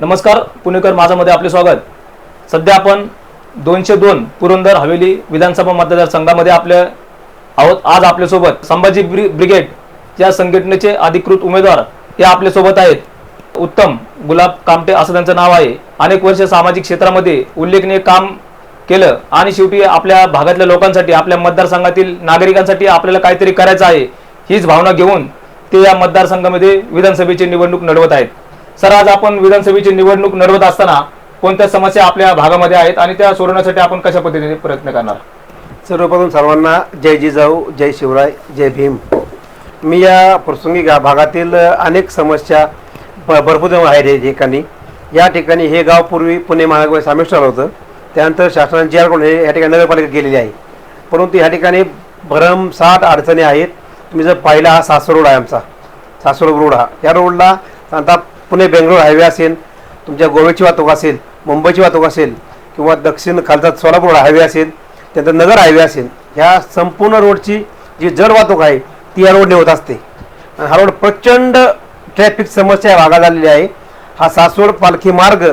नमस्कार पुणेकर माझामध्ये आपले स्वागत. सध्या आपण दोनशे दोन पुरंदर हवेली विधानसभा मतदारसंघामध्ये आपले आहोत. आज आपल्यासोबत संभाजी ब्रि ब्रिगेड या संघटनेचे अधिकृत उमेदवार हे आपल्यासोबत आहेत. उत्तम गुलाब कामटे असं त्यांचं नाव आहे. अनेक वर्ष सामाजिक क्षेत्रामध्ये उल्लेखनीय काम केलं आणि शेवटी आपल्या भागातल्या लोकांसाठी आपल्या मतदारसंघातील नागरिकांसाठी आपल्याला काहीतरी करायचं आहे हीच भावना घेऊन ते या मतदारसंघामध्ये विधानसभेची निवडणूक लढवत आहेत. सर आज आपण विधानसभेची निवडणूक नडवत असताना कोणत्या समस्या आपल्या भागामध्ये आहेत आणि त्या सोडवण्यासाठी आपण कशा पद्धतीने प्रयत्न करणार? सर्वप्रथम सर्वांना जय जिजाऊ जय शिवराय जय भीम. मी या प्रसंगी गा भागातील अनेक समस्या भ भरपूर आहेत या ठिकाणी. या ठिकाणी हे गाव पूर्वी पुणे महानगर सामिष्ट आलं होतं. त्यानंतर शासनाने जी आरकडून हे या ठिकाणी नगरपालिका गेलेली आहे. परंतु या ठिकाणी भरमसाठ अडचणी आहेत. तुम्ही जर पाहिला हा सासर रोड आहे आमचा. सासर रोड हा. या रोडला आता पुणे बेंगलोर हायवे असेल तुमच्या गोव्याची वाहतूक असेल मुंबईची वाहतूक असेल किंवा दक्षिण खालचा सोलापूर हायवे असेल त्यानंतर नगर हायवे असेल ह्या संपूर्ण रोडची जी जड वाहतूक आहे ती या रोडने होत असते. आणि हा रोड प्रचंड ट्रॅफिक समस्या या भागात आलेली आहे. हा सासवड पालखी मार्ग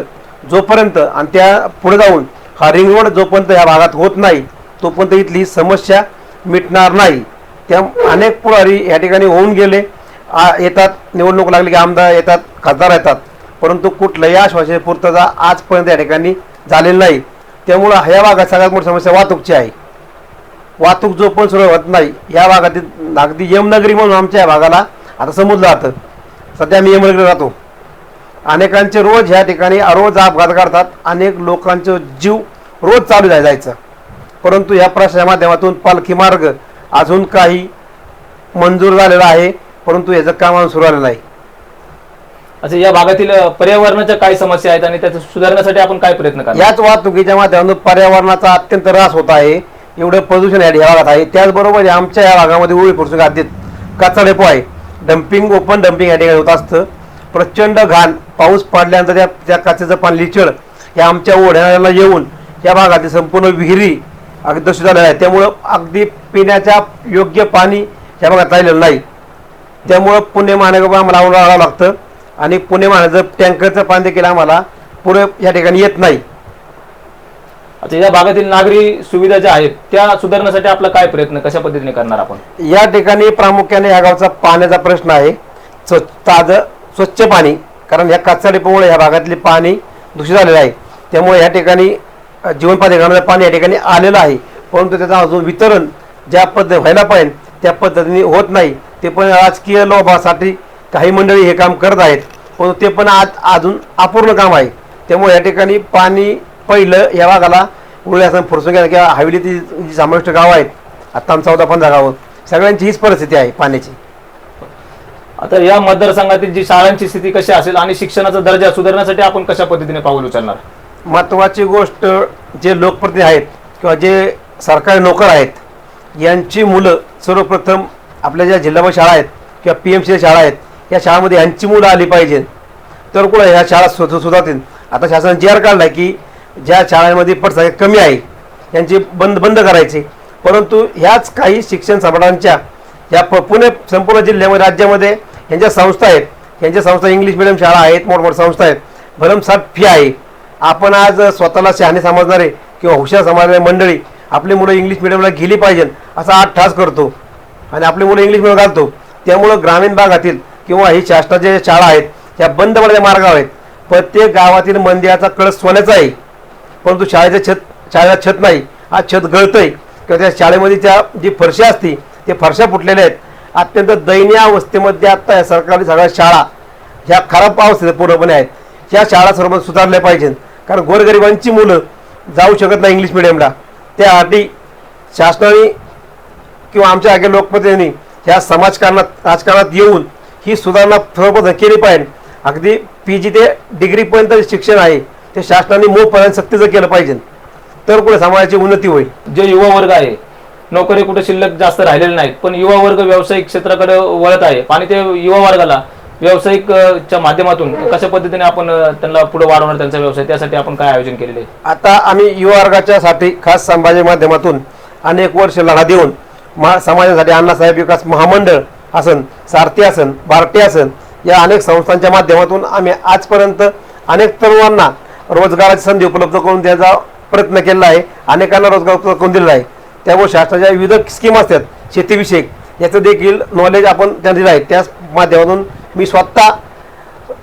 जोपर्यंत आणि त्या पुढे जाऊन हा रिंग रोड जोपर्यंत या भागात होत नाही तोपर्यंत इथली समस्या मिटणार नाही. त्या अनेक पुढारी या ठिकाणी होऊन गेले. येतात निवडणूक लागली की आमदार येतात खासदार येतात. परंतु कुठल्याही आश्वासन पूर्तता आजपर्यंत या ठिकाणी झालेलं नाही. त्यामुळं ह्या भागात सगळ्यात मोठी समस्या वाहतूकची आहे. वाहतूक जो पण सुरू होत नाही या भागातील अगदी यमनगरी म्हणून आमच्या या भागाला आता समजलं जातं सध्या मी यमनगरी राहतो. अनेकांचे रोज ह्या ठिकाणी रोज अपघात करतात अनेक लोकांचं जीव रोज चालू जाय- जायचं. परंतु या प्रश्नाच्या माध्यमातून पालखी मार्ग अजून काही मंजूर झालेला आहे. परंतु याचं काम अजून सुरू आलेलं नाही अच्छा या भागातील पर्यावरणाच्या काय समस्या आहेत आणि त्याच्या सुधारण्यासाठी आपण काय प्रयत्न करणार? याच वाहतुकीच्या माध्यमातून पर्यावरणाचा अत्यंत ऱ्हास होत आहे. एवढं प्रदूषण या भागात आहे. त्याचबरोबर आमच्या या भागामध्ये उळी पुरुष गादीत कचरा डेपो आहे. डम्पिंग ओपन डम्पिंग या ठिकाणी होत असतं. प्रचंड घाण पाऊस पडल्यानंतर त्या त्या कचऱ्याचं पाणी लिचळ हे आमच्या ओढ्याला येऊन या भागातील संपूर्ण विहिरी अगदी दूषित झालेल्या आहे त्यामुळं अगदी पिण्याच्या योग्य पाणी या भागात राहिलेलं नाही. त्यामुळं पुणे महानगर आम्हाला राहावं लागतं. आणि पुणे महानगर टँकरचं पाणी देखील आम्हाला पुढे या ठिकाणी येत नाही. अच्छा या भागातील नागरी सुविधा ज्या आहेत त्या सुधारण्यासाठी आपला काय प्रयत्न कशा पद्धतीने करणार आपण? या ठिकाणी प्रामुख्याने या गावचा पाण्याचा प्रश्न आहे. स्व- ताजं स्वच्छ पाणी कारण ह्या कचरा डिपोमुळे ह्या भागातले पाणी दूषित झालेलं आहे. त्यामुळे या ठिकाणी अ, जीवन पाणी घालणारं पाणी या ठिकाणी आलेलं आहे. परंतु त्याचं अजून वितरण ज्या पद्धती व्हायला पाहिजे त्या पद्धतीने होत नाही. ते पण राजकीय लोभासाठी काही मंडळी हे काम करत आहेत परंतु ते पण आज अजून अपूर्ण काम आहे. त्यामुळे या ठिकाणी पाणी पहिलं या भागाला उरल्यासन फुरसून घ्या किंवा हवेलीतील जी समाविष्ट गावं आहेत आता चौदा पंधरा गावं सगळ्यांची हीच परिस्थिती आहे पाण्याची. आता या मतदारसंघातील जी शाळांची स्थिती कशी असेल आणि शिक्षणाचा दर्जा सुधारण्यासाठी आपण कशा पद्धतीने पाऊल उचलणार? महत्त्वाची गोष्ट जे लोकप्रतिनिधी आहेत किंवा जे सरकारी नोकर आहेत यांची मुलं सर्वप्रथम आपल्या ज्या जिल्हाभर शाळा आहेत किंवा पी एम सी शाळा आहेत या शाळामध्ये यांची मुलं आली पाहिजे. तर कुठं ह्या शाळा सुध सुधारतील? आता शासनाने जी आर काढला की ज्या शाळांमध्ये पटसंख्या कमी आहे यांची बंद बंद करायचे. परंतु ह्याच काही शिक्षण संस्थांच्या या प- पुणे संपूर्ण जिल्ह्यामध्ये राज्यामध्ये यांच्या संस्था आहेत. यांच्या संस्था इंग्लिश मिडियम शाळा आहेत मोठमोठ्या संस्था आहेत. भरमसाठ फी आहे. आपण आज स्वतःला शहाणे समजणारे किंवा हुशार समजणारे मंडळी आपली मुलं इंग्लिश मिडियमला गेली पाहिजे असा आठ ठास करतो. आणि आपली मुलं इंग्लिश मिडियम घालतो. त्यामुळं ग्रामीण भागातील किंवा ही शासनाच्या ज्या शाळा आहेत त्या बंद पडण्याच्या मार्गावर आहेत. प्रत्येक गावातील मंदिराचा कळस सोन्याचा आहे. परंतु शाळेचं छत शाळेला छत नाही. आज छत गळतंय. किंवा त्या शाळेमध्ये त्या जी फरशा असती ते फरशा फुटलेल्या आहेत. अत्यंत दयनीय अवस्थेमध्ये आत्ता या सरकारी सगळ्या शाळा ह्या खराब अवस्थेत पूर्णपणे आहेत. ह्या शाळा सर्व सुधारल्या पाहिजेत. कारण गोरगरिबांची मुलं जाऊ शकत नाही इंग्लिश मिडियमला त्यासाठी शासनाने किंवा आमच्या आगे लोकप्रतिनिधी ह्या समाजकारणात राजकारणात येऊन ही सुधारणा सर्वप्रथम केली पाहिजे. अगदी पी जी ते डिग्रीपर्यंत शिक्षण आहे ते शासनाने मोपर्यंत सक्तीचं केलं पाहिजे. तर कुठे समाजाची उन्नती होईल? जे युवा वर्ग आहे नोकरी कुठे शिल्लक जास्त राहिलेले नाहीत पण युवा वर्ग व्यावसायिक क्षेत्राकडे वळत आहे. आणि ते युवा वर्गाला व्यावसायिक अ, च्या माध्यमातून कशा पद्धतीने आपण त्यांना पुढे वाढवणार त्यांचा व्यवसाय त्यासाठी आपण काय आयोजन केलेले आहे? आता आम्ही युवा वर्गाच्यासाठी खास संभाजी माध्यमातून अनेक वर्ष लढा देऊन महा समाजासाठी अण्णासाहेब विकास महामंडळ असन सारथी असन भारती असन या अनेक संस्थांच्या माध्यमातून आम्ही आजपर्यंत अनेक तरुणांना रोजगाराची संधी उपलब्ध करून द्यायचा प्रयत्न केलेला आहे अनेकांना रोजगार उपलब्ध करून दिलेला आहे. त्यामुळे शासनाच्या विविध स्कीम असतात शेतीविषयक. याचं देखील नॉलेज आपण त्यांना दिलं आहे. त्याच माध्यमातून मी स्वतः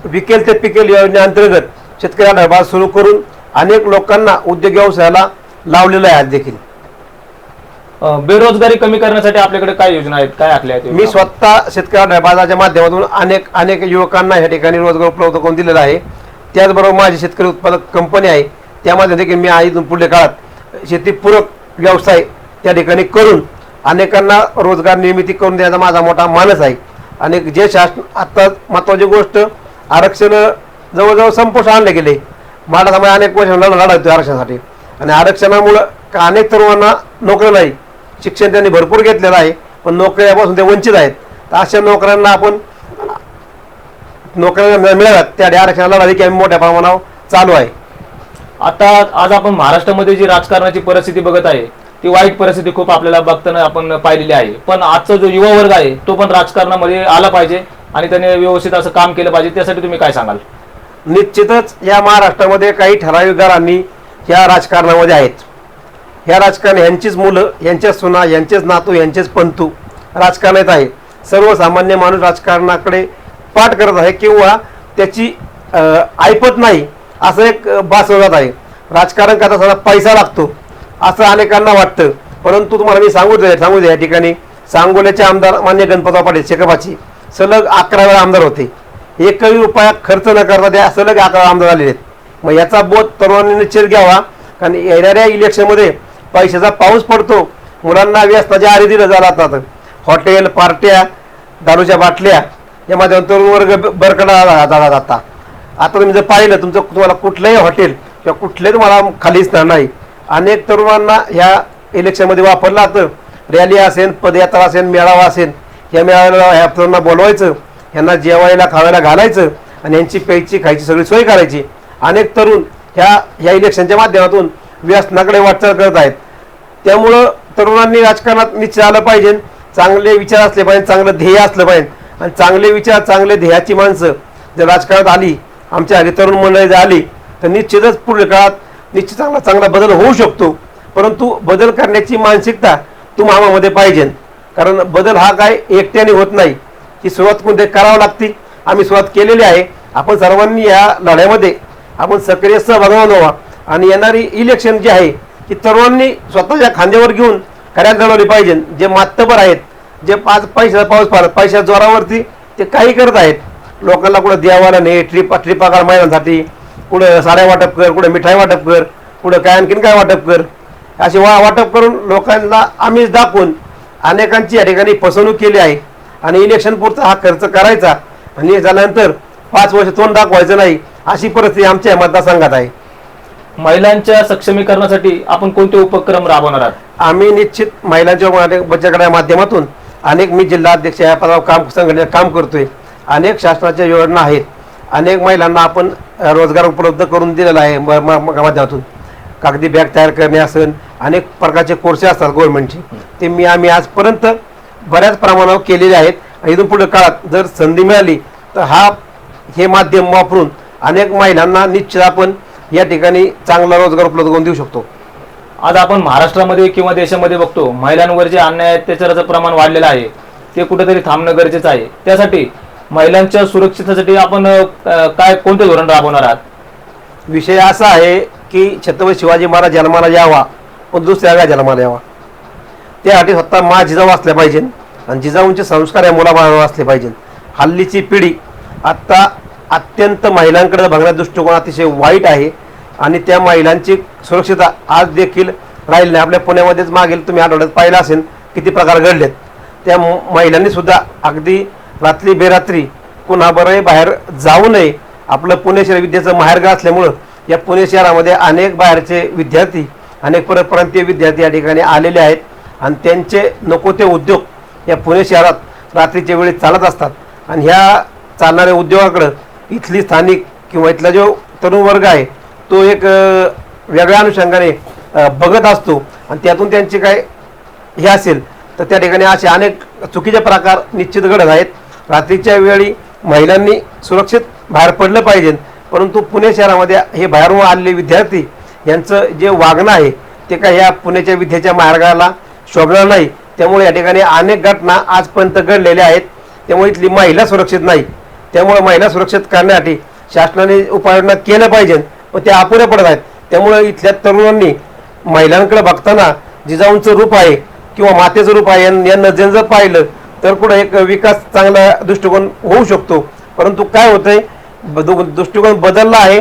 विकेल ते पिकेल योजनेअंतर्गत शेतकऱ्यांना डबा सुरू करून अनेक लोकांना उद्योग व्यवसायाला लावलेलं आहे आज देखील. बेरोजगारी कमी करण्यासाठी आपल्याकडे काय योजना आहेत? काय आखल्या आहेत मी स्वतः शेतकऱ्या बाजाराच्या माध्यमातून अनेक अनेक युवकांना या ठिकाणी रोजगार उपलब्ध करून दिलेला आहे. त्याचबरोबर माझी शेतकरी उत्पादक कंपनी आहे. त्यामध्ये देखील मी आईतून पुढल्या काळात शेतीपूरक व्यवसाय त्या ठिकाणी करून अनेकांना रोजगार निर्मिती करून द्यायचा माझा मोठा मानस आहे. आणि जे शासन आत्ता महत्वाची गोष्ट आरक्षण जवळजवळ संपुष्ट आणले गेले. मला समाज अनेक वर्ष लढा लढा आरक्षणासाठी. आणि आरक्षणामुळं का अनेक तरुणांना नोकरी नाही शिक्षण त्यांनी भरपूर घेतलेलं आहे पण नोकऱ्यापासून ते वंचित आहेत. तर अशा नोकऱ्यांना आपण नोकऱ्या न मिळाव्यात. त्या आरक्षणाला आम्ही मोठ्या प्रमाणावर चालू आहे. आता आज आपण महाराष्ट्रामध्ये जी राजकारणाची परिस्थिती बघत आहे ती वाईट परिस्थिती खूप आपल्याला बघताना आपण पाहिलेली आहे. पण आजचा जो युवा वर्ग आहे तो पण राजकारणामध्ये आला पाहिजे आणि त्याने व्यवस्थित असं काम केलं पाहिजे. त्यासाठी तुम्ही काय सांगाल? निश्चितच या महाराष्ट्रामध्ये काही ठराविक घरांनी या राजकारणामध्ये आहेत. ह्या राजकारण यांचीच मुलं यांच्याच सुना यांचेच नातू यांचेच पंतू राजकारणात आहे सर्वसामान्य माणूस राजकारणाकडे पाठ करत आहे किंवा त्याची ऐपत नाही असं एक बास भासवलं जात आहे. राजकारण करता असताना पैसा लागतो असं अनेकांना वाटतं. परंतु तुम्हाला मी सांगू दे सांगू दे या ठिकाणी. सांगोल्याचे आमदार मान्य गणपतराव पाटील शेकापाची. सलग अकरा वेळा आमदार होते. एकही रुपया खर्च न करता त्या सलग अकरा आमदार आलेले आहेत. मग याचा बोध तरुणांनी निश्चित घ्यावा. कारण येणाऱ्या इलेक्शनमध्ये पैशाचा पाऊस पडतो. मुलांना व्यस्ताच्या आरे दिलं जातात हॉटेल पार्ट्या दारूच्या बाटल्या या माध्यमातून तरुण वर्ग बरकडा झाला जाता आता. तुम्ही जर पाहिलं तुमचं तुम्हाला कुठलंही हॉटेल किंवा कुठले तुम्हाला खाली दिसणार नाही. अनेक तरुणांना ह्या इलेक्शनमध्ये वापरलं जातं. रॅली असेल पदयात्रा असेल मेळावा असेल या मेळाव्याला ह्या तरुणांना बोलवायचं. यांना जेवायला खावायला घालायचं आणि यांची प्यायची खायची सगळी सोय करायची. अनेक तरुण ह्या ह्या इलेक्शनच्या माध्यमातून व्यसनाकडे वाटचाल करत आहेत. त्यामुळं तरुणांनी राजकारणात निश्चित आलं पाहिजे. चांगले विचार असले पाहिजे चांगलं ध्येय असलं पाहिजे. आणि चांगले विचार चांगले ध्येयाची माणसं जर राजकारणात आली आमच्या हरी तरुण मंडळी जर आली तर निश्चितच पुढील काळात निश्चित चांगला चांगला बदल होऊ शकतो. परंतु बदल करण्याची मानसिकता तुम्हाला पाहिजे. कारण बदल हा काय एकट्याने होत नाही. ही सुरुवात कोणते करावं लागते. आम्ही सुरुवात केलेली आहे. आपण सर्वांनी या लढ्यामध्ये आपण सक्रिय सहभागी व्हावा. आणि येणारी इलेक्शन जी आहे ती तरुणांनी स्वतःच्या खांद्यावर घेऊन खऱ्या लढवली पाहिजे. जे मातबर आहेत जे पाच पैशा पाऊस पाडत पैशा जोरावरती ते काही करत आहेत. लोकांना कुठं द्यावाला नाही ट्रिप ट्रिपा काढ महिलांसाठी कुठं साड्या वाटप कर कुठं मिठाई वाटप कर कुठं काय आणखीन काय वाटप कर. असे वा वाटप करून लोकांना आम्हीच दाखवून अनेकांची या ठिकाणी फसवणूक केली आहे. आणि इलेक्शन पुरता हा खर्च करायचा. आणि हे झाल्यानंतर पाच वर्ष तोंड दाखवायचं नाही अशी परिस्थिती आमच्या मतदारसंघात आहे. महिलांच्या सक्षमीकरणासाठी आपण कोणते उपक्रम राबवणार आहात? आम्ही निश्चित महिलांच्या मा- बचत गटाच्या माध्यमातून अनेक मी जिल्हा अध्यक्ष या पदावर काम संघटनेत काम करतोय. अनेक शासनाच्या योजना आहेत. अनेक महिलांना आपण रोजगार उपलब्ध करून दिलेला आहे म- माध्यमातून. कागदी बॅग तयार करणे असेल अनेक प्रकारचे कोर्से असतात गव्हर्नमेंटचे. ते मी आम्ही आजपर्यंत बऱ्याच प्रमाणावर केलेले आहेत. इथून पुढे काळात जर संधी मिळाली तर हा हे माध्यम वापरून अनेक महिलांना निश्चित आपण या ठिकाणी चांगला रोजगार उपलब्ध करून देऊ शकतो. आज आपण महाराष्ट्रामध्ये किंवा देशामध्ये बघतो महिलांवर जे अन्याय अत्याचाराचं प्रमाण वाढलेलं आहे ते कुठेतरी थांबणं गरजेचं आहे. त्यासाठी महिलांच्या सुरक्षितेसाठी आपण अ, काय कोणते धोरण राबवणार आहात? विषय असा आहे की छत्रपती शिवाजी महाराज जन्माला यावा पण दुसऱ्या वेळा जन्माला यावा. त्यासाठी स्वतः मा जिजाऊ असल्या पाहिजे आणि जिजाऊंचे संस्कार या मुलाबाळांवर असले पाहिजे हल्लीची पिढी आत्ता अत्यंत महिलांकडे बघण्याचा दृष्टिकोन अतिशय वाईट आहे. आणि त्या महिलांची सुरक्षितता आज देखील राहील नाही. आपल्या पुण्यामध्येच मागील तुम्ही आठवड्यात पाहिलं असेल किती प्रकार घडलेत. त्या महिलांनी सुद्धा अगदी रात्री बेरात्री कुणाबरही बाहेर जाऊ नये. आपलं पुणे शहर विद्येचं माहेरगाव असल्यामुळं या पुणे शहरामध्ये अनेक बाहेरचे विद्यार्थी अनेक परप्रांतीय विद्यार्थी या ठिकाणी आलेले आहेत. आणि त्यांचे नको ते उद्योग या पुणे शहरात रात्रीच्या वेळी चालत असतात. आणि ह्या चालणाऱ्या उद्योगाकडं इथली स्थानिक किंवा इथला जो तरुण वर्ग आहे तो एक वेगळ्या अनुषंगाने बघत असतो आणि त्यातून त्यांचे काय हे असेल तर त्या ठिकाणी असे अनेक चुकीचे प्रकार निश्चित घडत आहेत. रात्रीच्या वेळी महिलांनी सुरक्षित बाहेर पडलं पाहिजे. परंतु पुणे शहरामध्ये हे बाहेरून आलेले विद्यार्थी यांचं जे वागणं आहे ते काय ह्या पुण्याच्या विद्येच्या मार्गाला शोभणार नाही. त्यामुळे या ठिकाणी अनेक घटना आजपर्यंत घडलेल्या आहेत. त्यामुळे इथली महिला सुरक्षित नाही. त्यामुळे महिला सुरक्षित करण्यासाठी शासनाने उपाययोजना केल्या पाहिजेत पण त्या अपुऱ्या पडत आहेत. त्यामुळे इथल्या तरुणांनी महिलांकडे बघताना जिजाऊंचं रूप आहे किंवा मातेचं रूप आहे या- या नजरेनं जर पाहिलं तर पुढे एक विकास चांगला दृष्टिकोन होऊ शकतो. परंतु काय होतंय दृष्टिकोन बदलला आहे.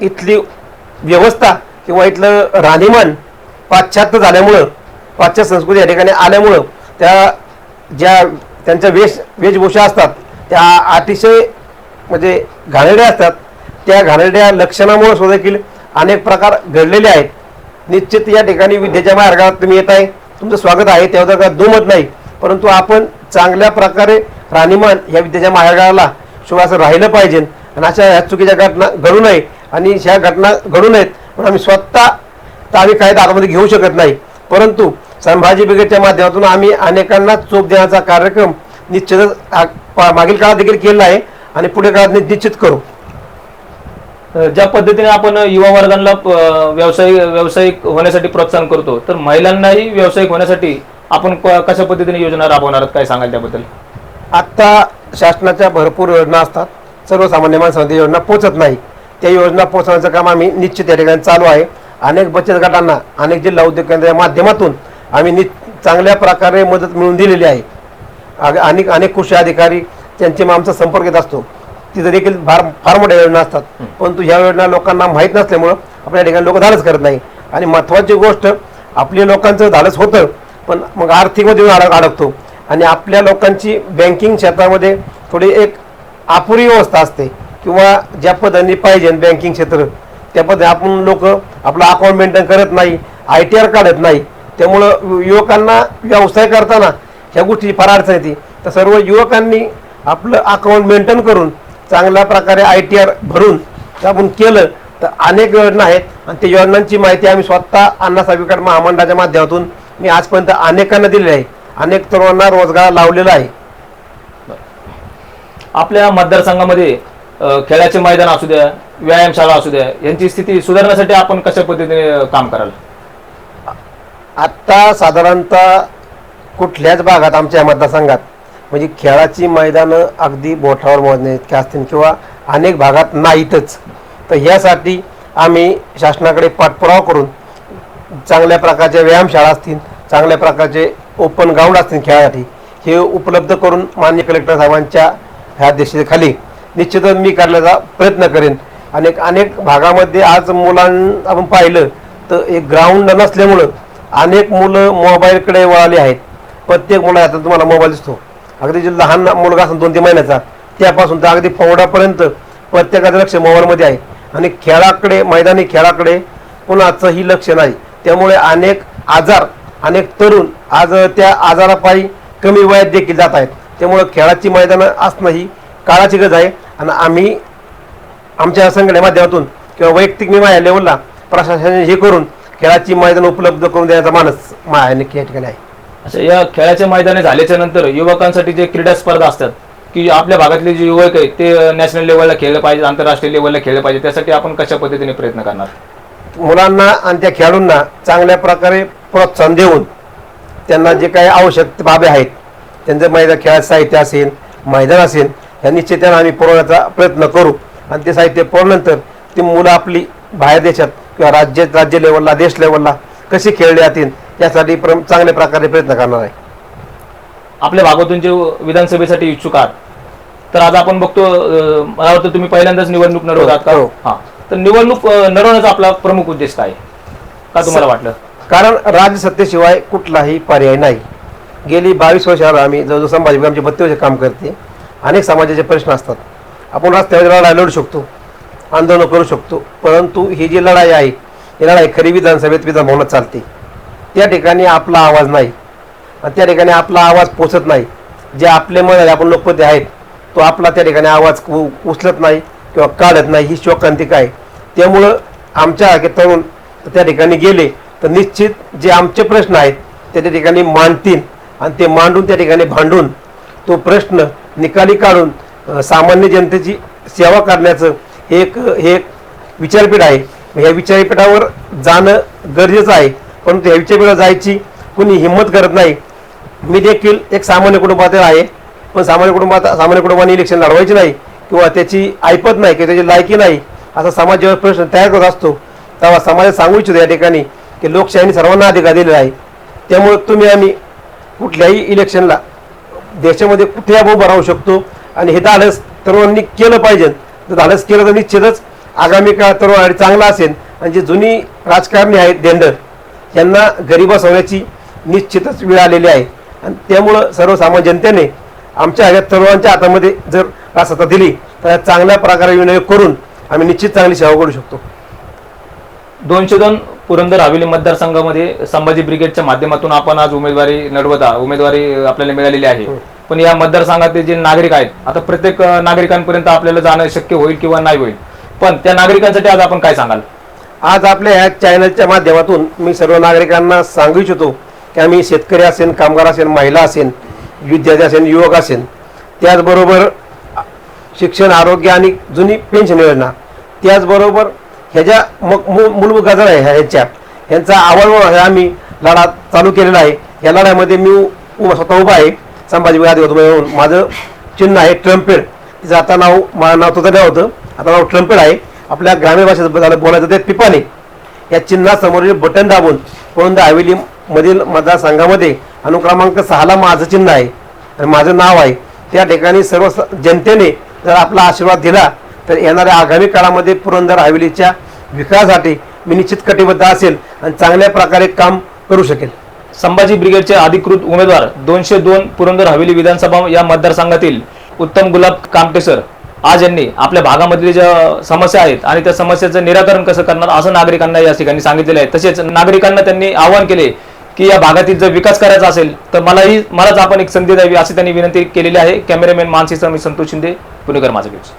इथली व्यवस्था किंवा इथलं राहणीमान पाश्चात्य झाल्यामुळं पाश्चात्य संस्कृती या ठिकाणी आल्यामुळं त्या ज्या त्यांच्या वेश वेशभूषा असतात त्या अतिशय म्हणजे घाणेरड्या असतात. त्या घाणेरड्या लक्षणामुळे सुद्धा देखील अनेक प्रकार घडलेले आहेत. निश्चित या ठिकाणी विद्येच्या मार्गात तुम्ही येत आहे. तुमचं स्वागत आहे. त्यावर काय दुमत नाही. परंतु आपण चांगल्या प्रकारे राहणीमान या विद्येच्या मार्गाला सुवास राहिलं पाहिजे. आणि अशा ह्या चुकीच्या घटना घडू नये. आणि ह्या घटना घडू नयेत पण आम्ही स्वतः तर काही कायदा हातामध्ये घेऊ शकत नाही. परंतु संभाजी ब्रिगेडच्या माध्यमातून आम्ही अनेकांना चोप देण्याचा कार्यक्रम निश्चितच मागील काळात देखील केलेला आहे आणि पुढे काळात निश्चित करू. ज्या पद्धतीने आपण युवा वर्गांना अ, व्यवसाय व्यावसायिक होण्यासाठी प्रोत्साहन करतो तर महिलांनाही व्यावसायिक होण्यासाठी आपण कशा पद्धतीने योजना राबवणार? काय सांगाल त्याबद्दल? आत्ता शासनाच्या भरपूर योजना असतात. सर्वसामान्य माणसांमध्ये योजना पोचत नाही. त्या योजना पोचवण्याचं काम आम्ही निश्चित या ठिकाणी चालू आहे. अनेक बचत गटांना अनेक जिल्हा उद्योग केंद्राच्या माध्यमातून आम्ही नि चांगल्या प्रकारे मदत मिळवून दिलेली आहे. अनेक अनेक कृषी अधिकारी त्यांचे मग आमचा संपर्क येत असतो. तिथे देखील फार फार मोठ्या योजना असतात. परंतु ह्या योजना लोकांना माहीत नसल्यामुळं आपल्या ठिकाणी लोक धाडस करत नाही. आणि महत्त्वाची गोष्ट आपल्या लोकांचं धाडस होतं पण मग आर्थिकमध्ये अडक अडकतो. आणि आपल्या लोकांची बँकिंग क्षेत्रामध्ये थोडी एक अपुरी व्यवस्था असते. किंवा ज्या पद्धतीने पाहिजे बँकिंग क्षेत्र त्या पद्धतीने आपण लोक आपलं अकाउंट मेंटेन करत नाही आय टी आर काढत नाही. त्यामुळं युवकांना व्यवसाय करताना ह्या गोष्टी फार अडचण येते तर सर्व युवकांनी आपलं अकाउंट मेंटेन करून चांगल्या प्रकारे आय टी आर भरून आपण केलं तर अनेक योजना आहेत. आणि त्या योजनांची माहिती आम्ही स्वतः अण्णासाहेब विकास महामंडळाच्या माध्यमातून मी आजपर्यंत अनेकांना दिलेली आहे. अनेक तरुणांना रोजगार लावलेला आहे. आपल्या मतदारसंघामध्ये खेळाचे मैदान असू द्या व्यायामशाळा असू द्या यांची स्थिती सुधारण्यासाठी आपण कशा पद्धतीने काम कराल? आत्ता साधारणतः कुठल्याच भागात आमच्या मतदारसंघात म्हणजे खेळाची मैदानं अगदी बोठावर मोजणे इतके असतील किंवा अनेक भागात नाहीतच. तर ह्यासाठी आम्ही शासनाकडे पाठपुरावा करून चांगल्या प्रकारच्या व्यायामशाळा असतील चांगल्या प्रकारचे ओपन ग्राउंड असतील खेळासाठी हे उपलब्ध करून मान्य कलेक्टर साहेबांच्या ह्या देशाखाली निश्चितच मी करण्याचा प्रयत्न करेन. अनेक अनेक भागामध्ये आज मुलां आपण पाहिलं तर एक ग्राउंड नसल्यामुळं अनेक मुलं मोबाईलकडे वळाले आहेत. प्रत्येक मुला आता तुम्हाला मोबाईल दिसतो. अगदी जे लहान मुलगा असेल दोन तीन महिन्याचा त्यापासून तर अगदी पौडापर्यंत प्रत्येकाचं लक्ष मोबाईलमध्ये आहे. आणि खेळाकडे मैदानी खेळाकडे कुणाचंही लक्ष नाही. त्यामुळे अनेक आजार अनेक तरुण आज त्या आजारापायी कमी वयात देखील जात आहेत. त्यामुळे खेळाची मैदानं असणं ही काळाची गरज आहे. आणि आम्ही आमच्या संघटने माध्यमातून किंवा वैयक्तिक मी माझ्या लेवलला प्रशासनाने हे करून खेळाची मैदान उपलब्ध करून देण्याचा मानस माझ्या या ठिकाणी आहे. अशा या खेळाचे मैदाने झाल्याच्यानंतर युवकांसाठी जे क्रीडा स्पर्धा असतात की आपल्या भागातले जे युवक आहेत ते नॅशनल लेवलला खेळले पाहिजे आंतरराष्ट्रीय लेवलला खेळलं पाहिजे त्यासाठी आपण कशा पद्धतीने प्रयत्न करणार? मुलांना आणि त्या खेळाडूंना चांगल्या प्रकारे प्रोत्साहन देऊन त्यांना जे काही आवश्यक बाबी आहेत त्यांचं मैदान खेळाचं साहित्य असेल मैदान असेल या निश्चितानं आम्ही पुरवण्याचा प्रयत्न करू. आणि ते साहित्य पुरवल्यानंतर ती मुलं आपली बाहेर देशात किंवा राज्य राज्य लेवलला देश लेवलला कशी खेळली जातील यासाठी प्र चांगल्या प्रकारे प्रयत्न करणार आहे. आपल्या भागातून जे विधानसभेसाठी इच्छुक आहात तर आज आपण बघतो अं, मला वाटतं तुम्ही पहिल्यांदाच निवडणूक लढवत आहात का? हो. हा. तर निवडणूक अं, लढवण्याचा आपला प्रमुख उद्देश काय आहे? का तुम्हाला वाटलं? कारण राजसत्तेशिवाय कुठलाही पर्याय नाही. गेली बावीस वर्ष आम्ही जवळजवळ संभाजी आमचे बत्तीस वर्ष काम करते. अनेक समाजाचे प्रश्न असतात. आपण रस्त्यावर लढाई लढू शकतो आंदोलन करू शकतो परंतु ही जी लढाई आहे ही लढाई खरी विधानसभेत विधान भवनात चालते. त्या ठिकाणी आपला आवाज नाही. आणि त्या ठिकाणी आपला आवाज पोचत नाही. जे आपले मन आपण लोकपती आहेत तो आपला त्या ठिकाणी आवाज उ- उचलत नाही किंवा काढत नाही ही शोकांतिका आहे. त्यामुळं आमच्या तरुण त्या ठिकाणी गेले तर निश्चित जे आमचे प्रश्न आहेत ते त्या ठिकाणी मांडतील. आणि ते मांडून त्या ठिकाणी भांडून तो प्रश्न निकाली काढून सामान्य जनतेची सेवा करण्याचं हे एक हे एक विचारपीठ आहे. ह्या विचारपीठावर जाणं गरजेचं आहे. परंतु ह्या विचारपीठावर जायची कुणी हिंमत करत नाही. मी देखील एक सामान्य कुटुंबातील आहे. पण सामान्य कुटुंबात सामान्य कुटुंबाने इलेक्शन लढवायचे नाही किंवा त्याची ऐपत नाही किंवा त्याची लायकी नाही असा समाज जेव्हा प्रश्न तयार करत असतो. तेव्हा समाजात सांगू इच्छितो या ठिकाणी की लोकशाहीने सर्वांना अधिकार दिलेला आहे. त्यामुळे तुम्ही आम्ही कुठल्याही इलेक्शनला देशामध्ये कुठे आपण उभं राहू शकतो आणि हे धाडस तरुणांनी केलं पाहिजे. जर धाडस केलं तर निश्चितच आगामी काळ तरुणासाठी चांगला असेल. आणि जे जुनी राजकारणी आहेत देंडर यांना घरी बसवण्याची निश्चितच वेळ आलेली आहे. आणि त्यामुळं सर्वसामान्य जनतेने आमच्या ह्या तरुणांच्या हातामध्ये जर रासता दिली तर चांगल्या प्रकारे विनियोग करून आम्ही निश्चित चांगली सेवा करू शकतो. दोनशे दोन पुरंदर हवेली मतदारसंघामध्ये संभाजी ब्रिगेडच्या माध्यमातून आपण आज उमेदवारी लढवता उमेदवारी आपल्याला मिळालेली आहे. पण या मतदारसंघातील जे नागरिक आहेत आता प्रत्येक नागरिकांपर्यंत आपल्याला जाणं शक्य होईल किंवा नाही होईल. पण त्या नागरिकांसाठी आज आपण काय सांगाल? आज आपल्या ह्या चॅनलच्या माध्यमातून मी सर्व नागरिकांना सांगू इच्छितो की आम्ही शेतकरी असेल कामगार असेल महिला असेल विद्यार्थी असेल युवक असेल त्याचबरोबर शिक्षण आरोग्य आणि जुनी पेन्शन योजना त्याचबरोबर ह्याच्या मग मूळ मूलभूत गरजा आहे ह्या- ह्याच्या ह्यांचा आवड आम्ही लढा चालू केलेला आहे. या लढ्यामध्ये मी उभा स्वतः उभा आहे. संभाजी होतो म्हणून माझं चिन्ह आहे ट्रम्पेड. तिचं आता नाव माझं नाव तुझं नाव होतं. आता नाव ट्रम्पेड आहे. आपल्या ग्रामीण भाषेत बोलायचं ते पिपाने या चिन्हासमोरील बटन दाबून पुरंदर हवेली मधील मतदारसंघामध्ये अनुक्रमांक सहाला माझं चिन्ह आहे आणि माझं नाव आहे. त्या ठिकाणी सर्व स- जनतेने जर आपला आशीर्वाद दिला तर येणाऱ्या आगामी काळामध्ये पुरंदर हवेलीच्या विकासासाठी मी निश्चित कटिबद्ध असेल आणि चांगल्या प्रकारे काम करू शकेल. संभाजी ब्रिगेडचे अधिकृत उमेदवार दोनशे दोन पुरंदर हवेली विधानसभा या मतदारसंघातील उत्तम गुलाब कामटे सर आज यांनी आपल्या भागामधली ज्या समस्या आहेत आणि त्या समस्याचं निराकरण कसं करणार असं नागरिकांना या ठिकाणी सांगितलेलं आहे. तसेच नागरिकांना त्यांनी आवाहन केले की या भागातील जर विकास करायचा असेल तर मलाही मलाच आपण एक संधी द्यावी अशी त्यांनी विनंती केलेली आहे. कॅमेरामॅन मानसी मी संतोष शिंदे पुणेकर माझा न्यूज.